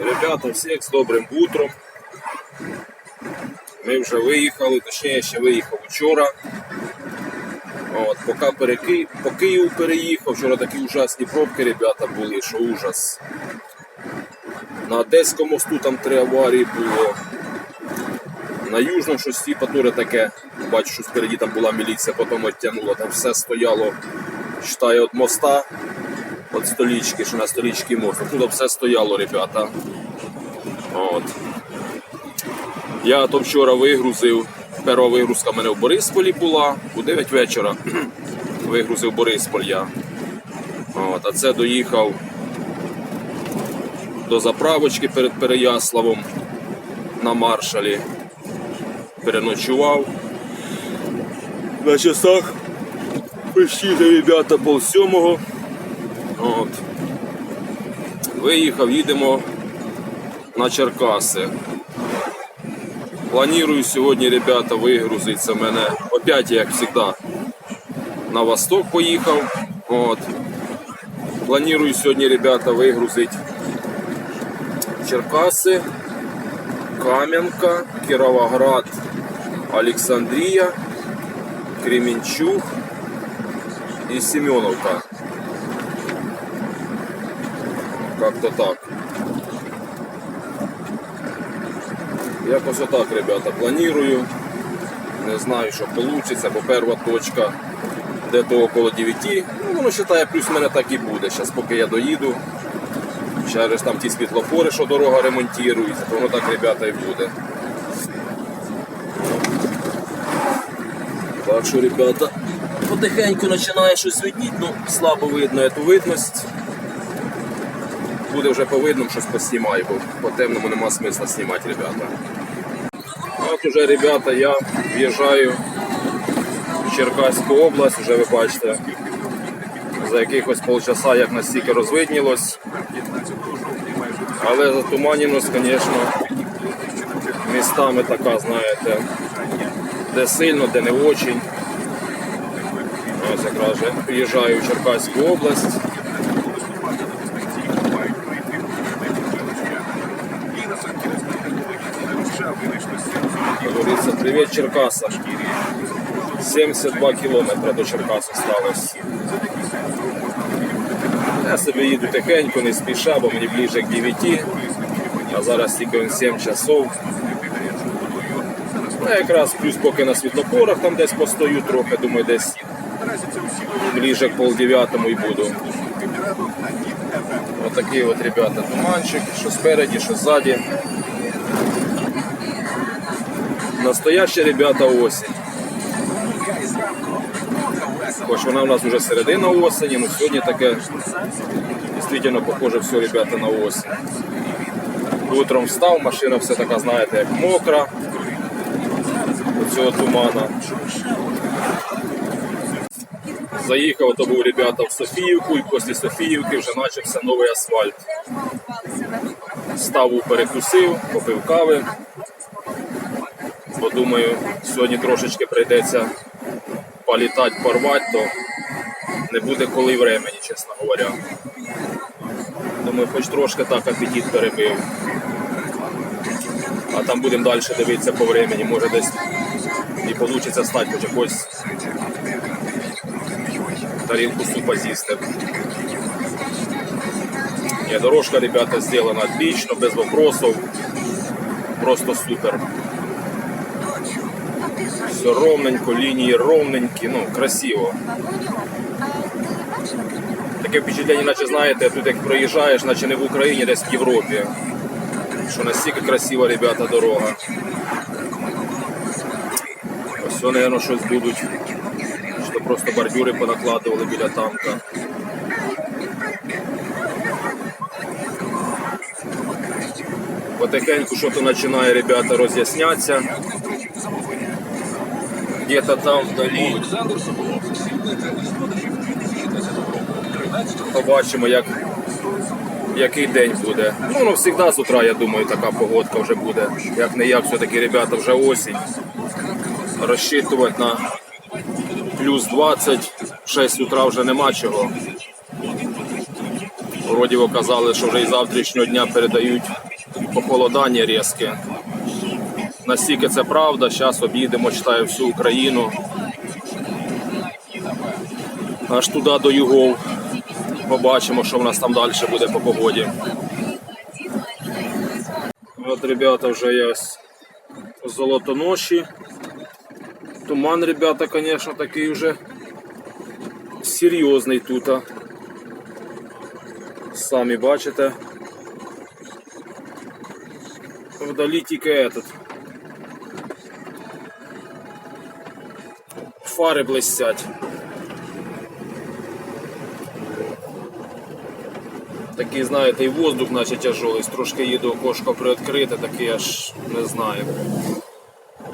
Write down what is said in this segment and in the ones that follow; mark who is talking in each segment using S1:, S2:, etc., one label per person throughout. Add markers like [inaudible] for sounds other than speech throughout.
S1: Ребята, всіх з добрим утром. Ми вже виїхали, точніше, я ще виїхав вчора. От, поки по Києву переїхав, вчора такі ужасні пробки, ребята, були, що ужас. На Одеському мосту там три аварії було. На Южному щось типа теж таке. Бачу, що спереді там була міліція, потім оттягнула, там все стояло, читає від моста, від столічки, що на столічці мост. Тут все стояло, ребята. От. Я то вчора вигрузив. Перша вигрузка в мене в Борисполі була, у 9 вечора [clears throat] вигрузив Борисполь я. От, а це доїхав до заправочки перед Переяславом на маршалі. Переночував. На часах почти, ребята, пол сьомого. От. Виїхав, їдемо на Черкаси. Планую сьогодні, ребята, вигрузиться мене. Опять, як завжди, на восток поїхав. От. Планую сьогодні, ребята, вигрузити Черкаси, Кам'янка, Кіровоград, Олександрія, Кременчуг і Семеновка. Как-то так. Якось отак, ребята, планую. Не знаю, що вийде, бо перша точка де-то около 9. Ну, воно вважає, плюс мене так і буде. Зараз поки я доїду. Зараз там ті світлофори, що дорога ремонтується, то воно так, ребята, і буде. Так ребята, потихеньку починає щось видніти, ну слабо видно цю видність. Буде вже по видному щось поснімаю, бо по темному нема смисла знімати, ребята. От уже, ребята, я в'їжджаю в Черкаську область, вже ви бачите, за якихось полчаса як настільки розвиднілось. Але затуманеність, звісно, містами така, знаєте, де сильно, де не очень. Ось якраз же приїжджаю в Черкаську область. Привет, Черкаса. 72 кілометри до Черкас осталось. Я собі їду тихенько, не спіша, бо мені ближче к 9. А зараз тільки 7 часов. Ну, якраз плюс поки на світлофорах там десь постою трохи, думаю, десь ближе к полдев'ятому і буду. Отакий от, ребята, туманчик, що спереді, що ззаді. Настояща, ребята, осінь. Хоч вона у нас вже середина осені, але сьогодні таке дійсно похоже все, ребята, на осінь. Утром встав, машина все така, знаєте, як мокра цього тумана. Заїхав, то був ребята в Софіївку, і після Софіївки вже почався новий асфальт. Ставу перекусив, попив кави. Бо думаю, сьогодні трошечки прийдеться політати, порвати, то не буде коли времени, чесно говоря. Думаю, хоч трошки так апетит перебив. А там будемо далі дивитися по времени, може десь і вийде стати хоч якось тарілку супа з'їсти. Дорожка, ребята, зроблена отлично, без вопросов. Просто супер. Все ровненько, лінії ровненькі, ну, красиво. Таке впечатлення, наче знаєте, тут як проїжджаєш, наче не в Україні, десь в Європі. Що настільки красива, ребята, дорога. Ось мабуть, щось будуть. Що просто бордюри понакладували біля танка. Потихеньку що-то починає, ребята, роз'яснятися. Где-то там вдалі. Побачимо, як, який день буде. Ну, ну, завжди з утра, я думаю, така погодка вже буде. Як не як, все-таки, ребята, вже осінь. Розчитувати на плюс 20, 6 утра вже нема чого. Вроді казали, що вже і завтрашнього дня передають похолодання різке. Настільки це правда, зараз об'їдемо, читаю всю Україну. Аж туди до югов. Побачимо, що в нас там далі буде по погоді. От, ребята, вже є золотоноші. Туман, ребята, конечно, такий вже серйозний тут. Самі бачите. Вдалі тільки этот. Фари блестять. Такий, знаєте, і воздух наче тяжелий, трошки їду окошко приоткрите, такий аж не знаю.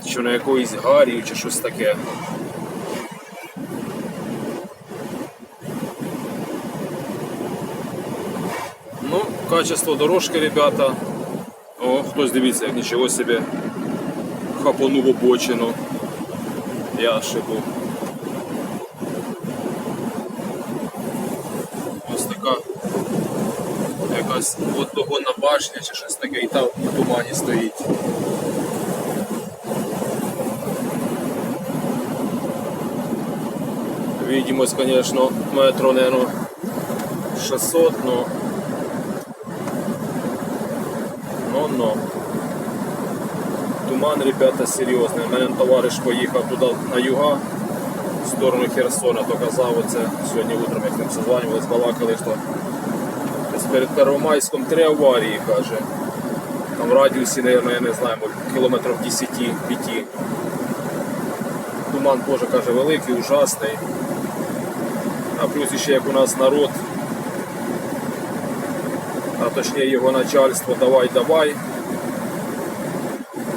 S1: Що на якоїсь гарі чи щось таке. Ну, качество дорожки, ребята. О, хтось дивіться, як нічого собі хапанув обочину. Я шибу. Ось така якась водогонна башня чи щось таке, і там у тумані стоїть. Видимость, конечно, метро, наверное, 600, но... Но, но. Туман, ребята, серйозний. У мене товариш поїхав туди на юга, в сторону Херсона, то казав оце сьогодні утром, як ним созванювали, збалакали, що перед Первомайськом три аварії, каже. Там в радіусі, наверное, я не знаю, кілометрів 10-5. Туман теж каже великий, ужасний. А плюс ще як у нас народ, а точніше його начальство давай, давай.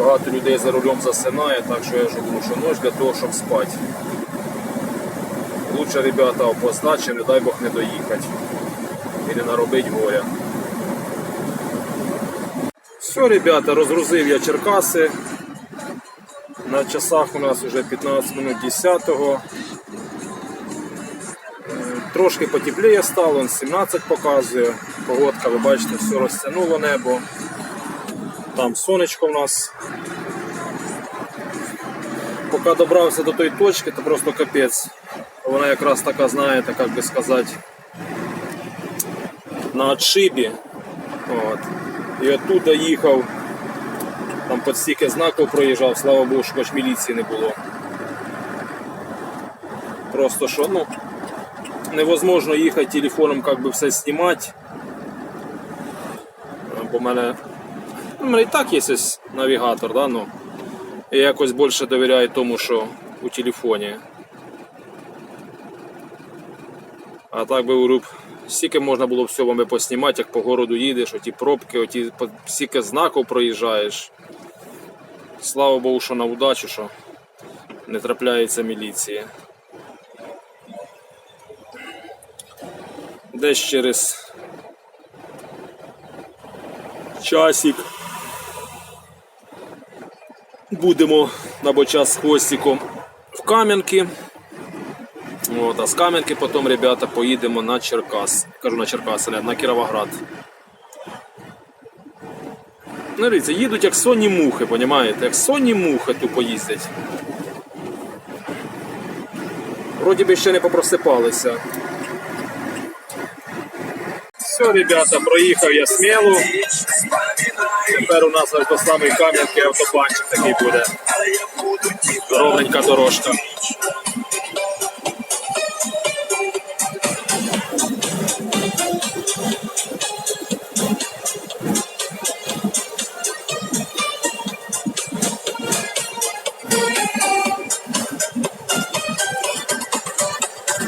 S1: Багато людей за рулем засинає, так що я ж думаю, що ночь для того, щоб спати. Лучше, ребята, опоздать, чим, не дай Бог, не доїхати. І не наробить горя. Все, ребята, розгрузив я Черкаси. На часах у нас вже 15 минут 10-го. Трошки потепліє стало, 17 показує. Погодка, ви бачите, все розтягнуло небо. Там сонечко в нас. Поки добрався до тої точки, то просто капець. Вона якраз така, знаєте, як би сказати, на отшибі. От. І оттуда їхав, там під стільки знаків проїжджав, слава Богу, що хоч міліції не було. Просто що, ну, невозможно їхати телефоном, як би все знімати. Бо в мене, мене і так є навігатор, да, ну, я якось більше довіряю тому, що у телефоні. А так би уруб, стільки можна було всього би поснімати, як по городу їдеш, оті пробки, оті стільки знаків проїжджаєш. Слава Богу, що на удачу, що не трапляється міліція. Десь через часик будемо або час з хвостиком в Кам'янки. От, а з Кам'янки потім, ребята, поїдемо на Черкас. Кажу на Черкас, на Кіровоград. Ну, дивіться, їдуть як сонні мухи, понімаєте? Як сонні мухи тупо їздять. Вроді би ще не попросипалися. Все, ребята, проїхав я сміло. Тепер у нас аж до самої Кам'янки автобанчик такий буде. Ровненька дорожка.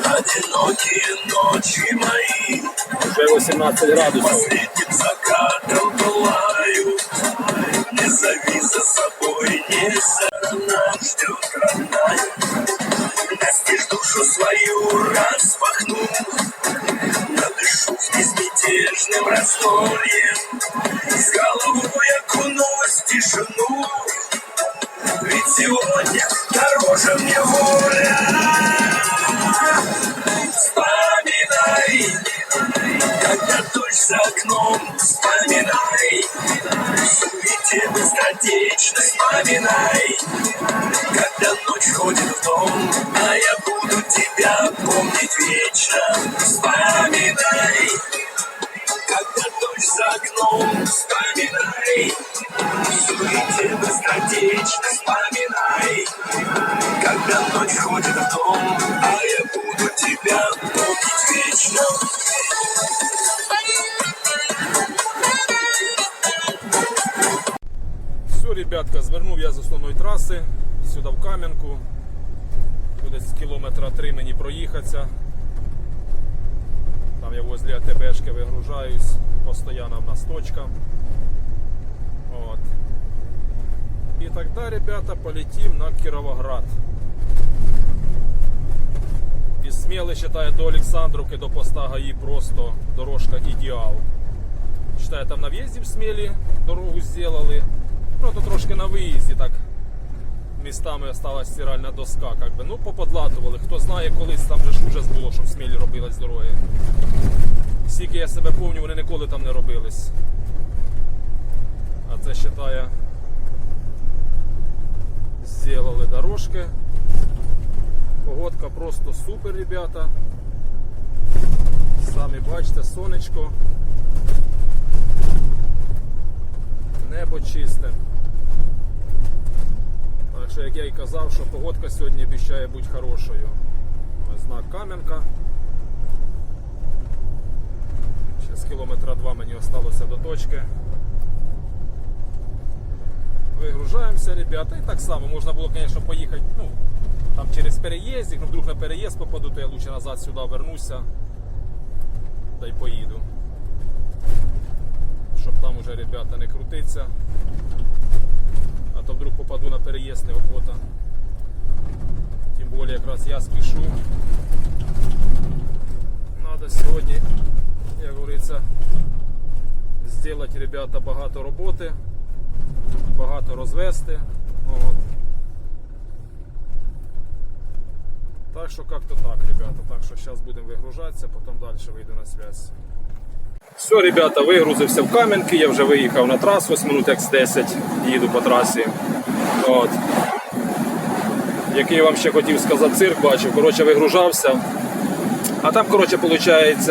S2: Одинокие ночи мои
S1: Вже 18 градусів.
S2: Безмятежным раздольем С головой окунулась в тишину. Ведь сегодня
S1: Все, ребятка, звернув я з основної траси сюди в Кам'янку. Буде з кілометра три мені проїхатися. Там я возле АТБшки вигружаюсь, постійно в нас точка. От. І тогда, ребята, полетим на Кіровоград. Сміли, считаю, до Олександровки, до поста ГАІ просто дорожка ідеал. Считаю, там на в'їзді в Смілі дорогу зробили. Ну, то трошки на виїзді так. Містами осталась стиральна доска, как би. Ну, поподлатували. Хто знає, колись там же ж ужас було, що в Смілі робилась дороги. Скільки я себе пам'ятаю, вони ніколи там не робились. А це вважає. Зробили дорожки. Погодка просто супер, ребята. Самі бачите, сонечко. Небо чисте. Так що, як я і казав, що погодка сьогодні обіцяє бути хорошою. Ось Знак Кам'янка. Ще з кілометра два мені осталося до точки. Вигружаємося, ребята. І так само можна було, звісно, поїхати ну, там через переїзд, ну вдруг на переїзд попаду, то я лучше назад сюди вернуся. Та й поїду. Щоб там уже ребята не крутиться. А то вдруг попаду на переїзд неохота. Тим більше якраз я спішу. Надо сьогодні, як говориться, зробити ребята багато роботи, багато розвести. От. Так що як-то так, ребята. Так що зараз будемо вигружатися, потім далі вийду на зв'язь. Все, ребята, вигрузився в Кам'янки, я вже виїхав на трасу, ось минут як з 10 їду по трасі. От. Який я вам ще хотів сказати, цирк бачив, коротше, вигружався. А там, коротше, виходить,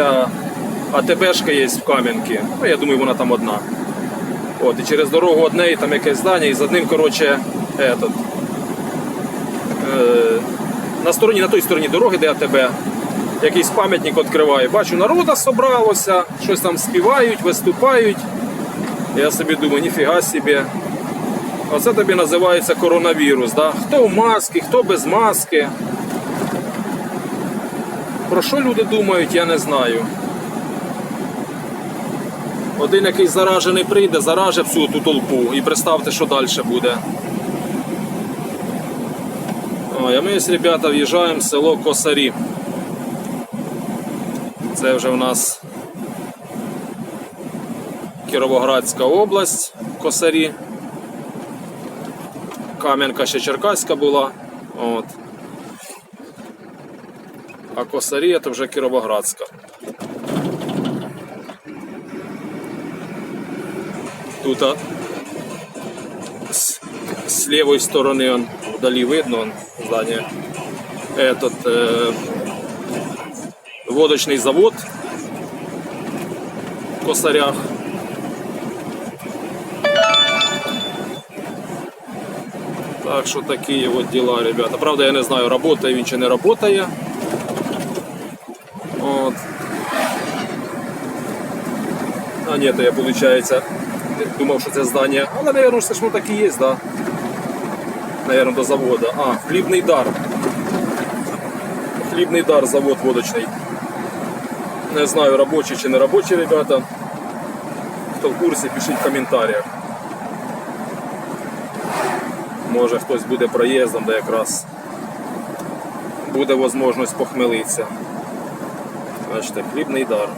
S1: АТБшка є в Кам'янки. Ну, я думаю, вона там одна. От, і через дорогу одне, і там якесь здання, і за ним, коротше, этот, е, на стороні, на той стороні дороги, де АТБ, якийсь пам'ятник відкриваю. Бачу, народа собралося, щось там співають, виступають. Я собі думаю, ніфіга собі. Оце тобі називається коронавірус. Да? Хто в маски, хто без маски. Про що люди думають, я не знаю. Один якийсь заражений прийде, заражить всю ту толпу і представте, що далі буде. Ой, а ми, ось, ребята, в'їжджаємо в село Косарі. Це вже в нас Кіровоградська область, Косарі. Кам'янка ще Черкаська була. От. А Косарі це вже Кіровоградська. Тут а, с, с левой стороны он вдали видно он, здание. Этот э, водочный завод в Косарях. Так що такі от діла, ребята. Правда, я не знаю, працює він чи не працює. От. А ні, то я, виходить, думав, що це здання. Але, мабуть, це ж воно так і є, так? Да? Наверно, до заводу. А, хлібний дар. Хлібний дар, завод водочний. Не знаю, робочий чи не робочий, ребята. Хто в курсі, пишіть в коментарях. Може хтось буде проїздом, де якраз буде можливість похмелитися. Бачите, хлібний дар.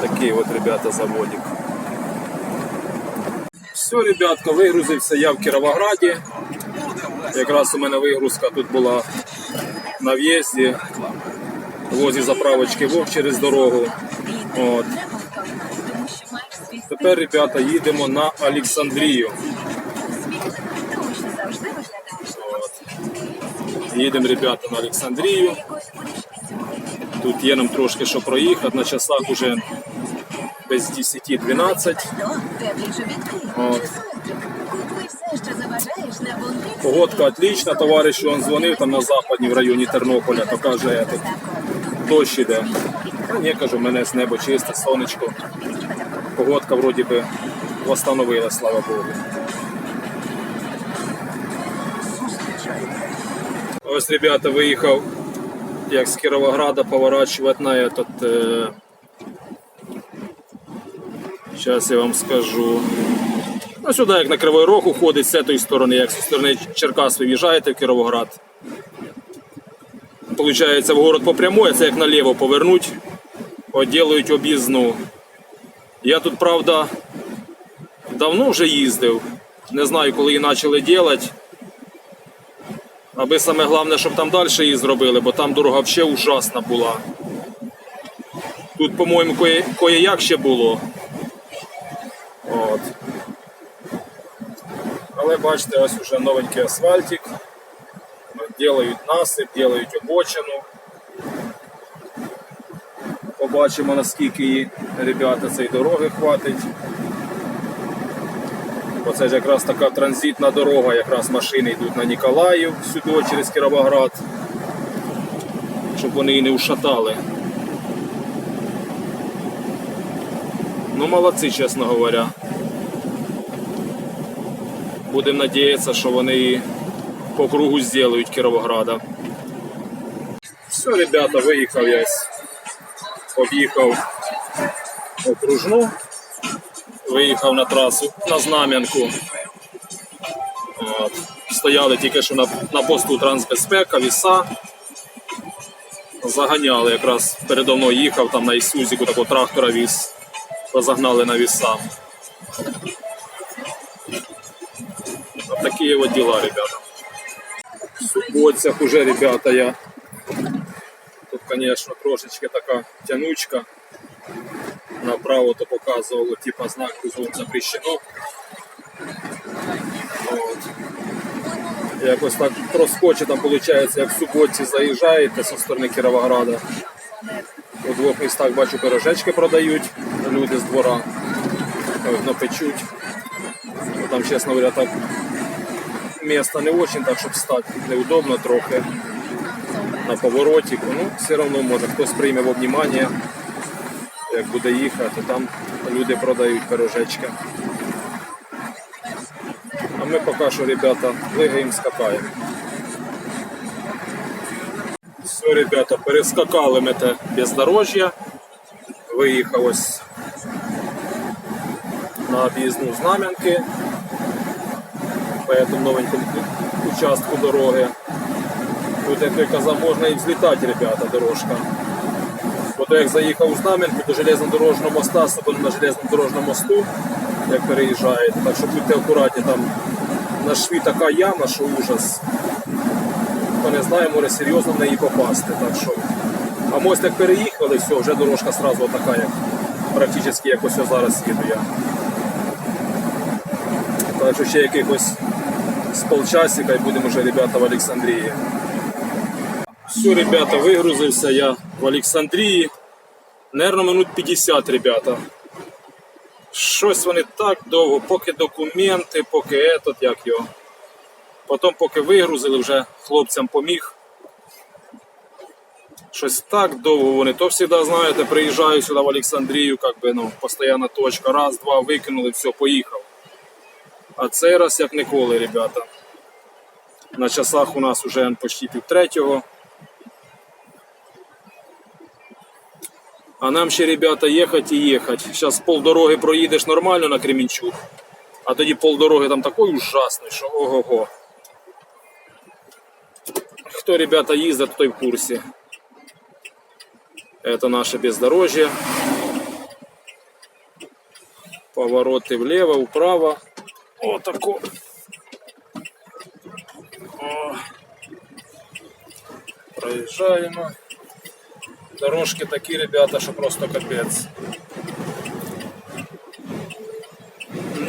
S1: Такий от, ребята, заводик. Все, ребятка, вигрузився я в Кіровограді. Якраз у мене вигрузка тут була на в'їзді. возле заправочки Вов через дорогу. От. Тепер, ребята, їдемо на Олександрію. Їдемо, ребята, на Олександрію. Тут є нам трошки що проїхати, на часах уже без 10-12. От. Погодка отлична, товариш он дзвонив там на западні в районі Тернополя, то каже, этот, дощ іде. Ні, кажу, в мене з неба чисте, сонечко. Погодка вроді би восстановила, слава Богу. Ось, ребята, виїхав як з Кіровограда поворачувати на этот. Зараз я вам скажу. Ну, сюди, як на Кривий Рог уходить з цієї сторони, як зі сторони Черкас виїжджаєте в Кіровоград. Получається, в город по прямой, це як наліво повернуть, от ділають об'їзну. Я тут, правда, давно вже їздив. Не знаю, коли її почали робити. Аби саме головне, щоб там далі її зробили, бо там дорога взагалі ужасна була. Тут, по-моєму, кое- кое-як ще було. От. Але бачите, ось уже новенький асфальтик. Делають насип, делають обочину. Побачимо, наскільки ребята цієї дороги хватить. Бо це ж якраз така транзитна дорога, якраз машини йдуть на Ніколаїв сюди через Кіровоград, щоб вони її не ушатали. Ну, молодці, чесно говоря. Будемо надіятися, що вони по кругу зроблять Кіровограда. Все, ребята, виїхав я. Об'їхав окружну, виїхав на трасу на Знам'янку. Стояли тільки що на, на посту трансбезпека, віса. Заганяли якраз передо мною їхав там на Ісузіку такого трактора віз. Розагнали на віса. Вот такие вот дела, ребята. В Сукотцях уже, ребята, я. Тут, конечно, трошечки така тянучка. Направо то показувало, типа знак зон запрещено. От. Якось так проскоче там виходить, як в Сукотці заїжджаєте зі сторони Кіровограда. У двох містах бачу пирожечки продають люди з двора. Напечуть. Ну, Там, чесно говоря, так место не очень, так щоб стати неудобно трохи на повороті. Ну, все одно може хтось прийме во внимание, як буде їхати, там люди продають пирожечки. А ми поки що, ребята, плигаємо, скакаємо. Все, ребята, перескакали ми те бездорожжя. Виїхав на об'їзну знам'янки по этому новенькому участку дороги. Тут, як я казав, можна і взлітати, ребята, дорожка. Бо як заїхав у Знам'янку до железнодорожного моста, особливо на железнодорожному мосту, як переїжджаєте, так що будьте акуратні, там на шві така яма, що ужас. Хто не знає, може серйозно в неї попасти. Так що. А мост як переїхали, все, вже дорожка одразу така, як практично як ось зараз їду я. Так ще якихось з полчасика і будемо вже, ребята, в Олександрії. Все, ребята, вигрузився я в Олександрії. Наверно, минут 50, ребята. Щось вони так довго, поки документи, поки етот, як його. Потім, поки вигрузили, вже хлопцям поміг. Щось так довго вони. То завжди, знаєте, приїжджаю сюди в Олександрію, як би, ну, постійна точка. Раз, два, викинули, все, поїхав. А цей раз як ніколи, ребята. На часах у нас вже почти пів третього. А нам ще, ребята, їхати і їхати. Зараз полдороги проїдеш нормально на Кремінчук, а тоді полдороги там такий ужасний, що ого-го. Хто, ребята, їздить, той в курсі. Это наше бездорожье. Повороты влево, вправо. О, тако. О. Проїжджаємо. Дорожки такі, ребята, що просто капець.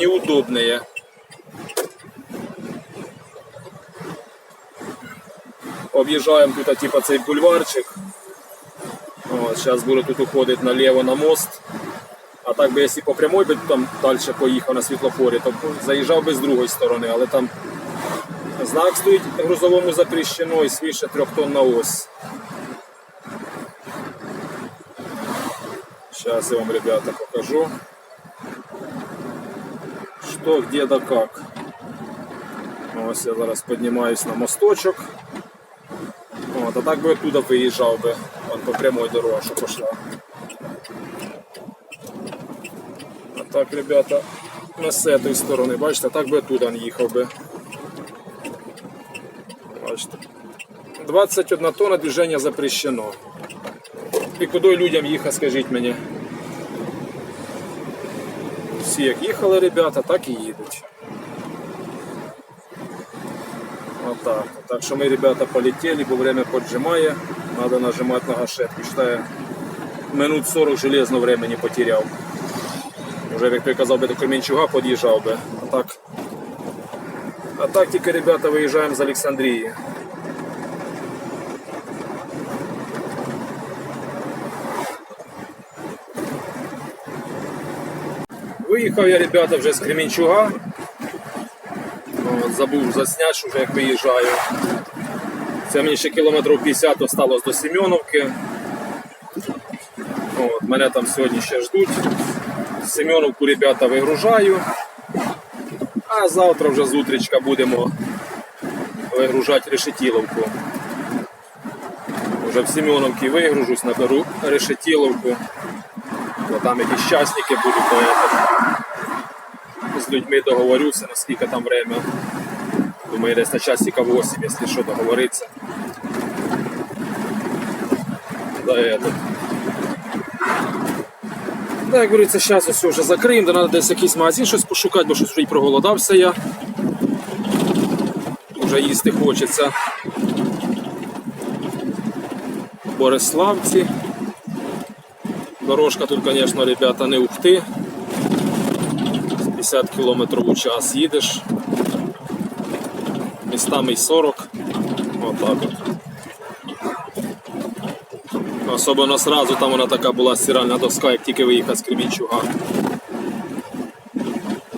S1: Неудобные. Об'їжджаємо тут типа цей бульварчик. От, зараз буду тут уходити наліво на мост. А так би, якщо по прямой би там далі поїхав на світлофорі, то заїжджав би з другої сторони, але там знак стоїть грузовому запрещено і свіше трьох тонн на ось. Сейчас я вам, ребята, покажу, что, где да как. Ось я зараз піднімаюсь на мосточок. От, а так би оттуда виїжджав би, он по прямой дорозі, що пішла. Так, ребята, не з цієї сторони, бачите, так би оттуда їхав би. Бачите. 21 тонна движення запрещено. І куди людям їхати, скажіть мені? Всі як їхали, ребята, так і їдуть. Отак. Так що ми, ребята, полетели, бо время поджимає. Надо нажимати на гашетку. Считаю, минут 40 железно времени потеряв. Уже, як той казав би, до Кременчуга під'їжджав би. А так, а так тільки, ребята, виїжджаємо з Олександрії. Виїхав я, ребята, вже з Кременчуга. От, забув засняти, що вже як виїжджаю. Це мені ще кілометрів 50 осталось до Семеновки. От, мене там сьогодні ще ждуть. Семеновку, ребята, вигружаю. А завтра вже з утрічка будемо вигружати решетіловку. Вже в Семеновці вигружусь, наберу решетіловку. Бо там якісь частники будуть, то я з людьми договорюся, наскільки там время. Думаю, десь на часика 8, якщо що, договориться. Да, это. Да, як говориться, зараз ось вже закриємо, де треба десь якийсь магазин щось пошукати, бо щось вже і проголодався я. Вже їсти хочеться. Бориславці. Дорожка тут, звісно, ребята, не ухти. 50 км у час їдеш. Містами й 40. Отак от. Особливо сразу там вона така була стиральна доска, як тільки виїхав з Кремінчуга.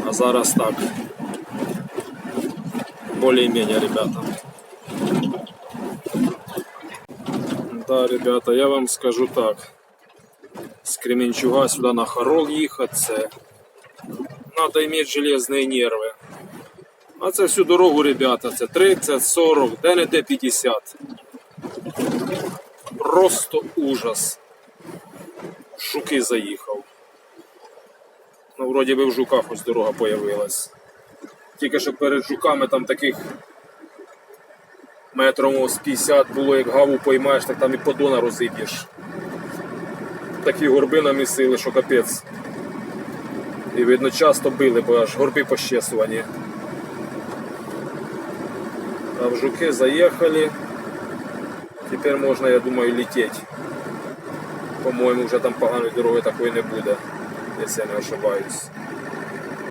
S1: А зараз так. Более-менее, ребята. Да, ребята, я вам скажу так. З Кременчуга сюди на Харол їхати, надо иметь железные нервы. А це всю дорогу, ребята, це 30, 40, де не де 50. Просто ужас. Жуки заїхав. Ну, вроді би в жуках ось дорога появилась. Тільки що перед жуками там таких метром з 50 було, як гаву поймаєш, так там і подона розіб'єш. Такі горби намісили, що капець. І видно часто били, бо аж горби пощесувані. А в жуки заїхали. Тепер можна, я думаю, лететь. По-моєму, вже там поганої дороги такої не буде, якщо я не ошибаюсь.